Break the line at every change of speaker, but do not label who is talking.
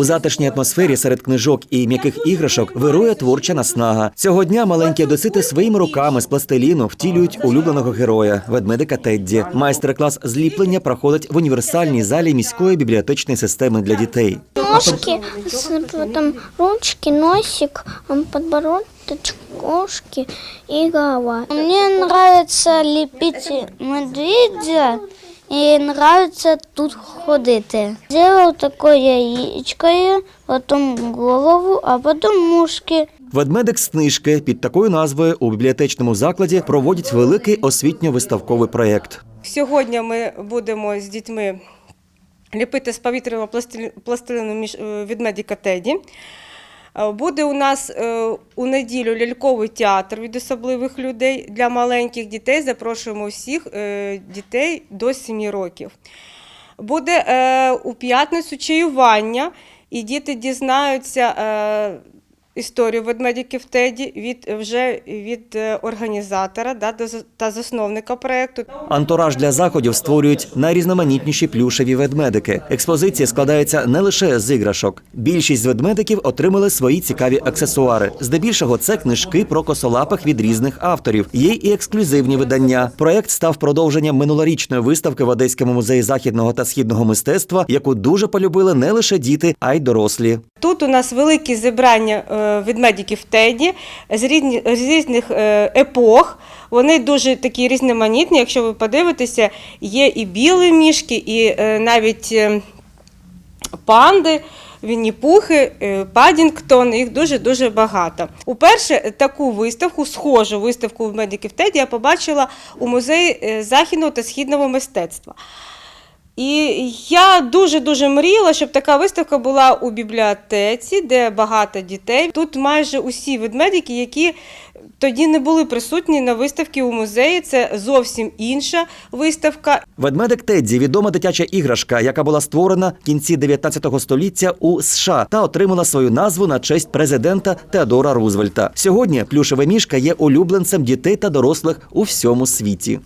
У затишній атмосфері серед книжок і м'яких іграшок вирує творча наснага. Цього дня маленькі одесити своїми руками з пластиліну втілюють улюбленого героя ведмедика Тедді. Майстер-клас зліплення проходить в універсальній залі міської бібліотечної системи для дітей.
Ножки, потом ручки, носик, подбородочек, ушки и голова. Мне нравится лепить медведя и нравится тут ходити. Сделал такое яичко, потом голову, а потом ушки.
Ведмедик з книжки під такою назвою у бібліотечному закладі проводять великий освітньо-виставковий проєкт.
Сьогодні ми будемо з дітьми ліпити з повітряного пластилі- пластилину між е, ведмедика Теді. Е, Буде у нас е, у неділю ляльковий театр від особливих людей для маленьких дітей. Запрошуємо всіх е, дітей до 7 років. Буде у п'ятницю чаювання, і діти дізнаються історію ведмедиків Теді від вже від е, організатора да, та засновника проєкту.
Антураж для заходів створюють найрізноманітніші плюшеві ведмедики. Експозиція складається не лише з іграшок. Більшість ведмедиків отримали свої цікаві аксесуари. Здебільшого це книжки про косолапих від різних авторів. Є і ексклюзивні видання. Проект став продовженням минулорічної виставки в Одеському музеї західного та східного мистецтва, яку дуже полюбили не лише діти, а й дорослі.
Тут у нас велике зібрання е, ведмедиків Теді з, різних е, епох. Вони дуже такі різноманітні. Якщо ви подивитеся, є і білі мішки, і е, навіть панди. Вінні-пухи, Падінгтон, їх дуже-дуже багато. Уперше таку виставку, схожу виставку в медиків Теді, я побачила у музеї західного та східного мистецтва. І я дуже-дуже мріяла, щоб така виставка була у бібліотеці, де багато дітей. Тут майже усі ведмедики, які тоді не були присутні на виставці у музеї. Це зовсім інша виставка.
Ведмедик Тедді відома дитяча іграшка, яка була створена в кінці 19 століття у США та отримала свою назву на честь президента Теодора Рузвельта. Сьогодні плюшева мішка є улюбленцем дітей та дорослих у всьому світі.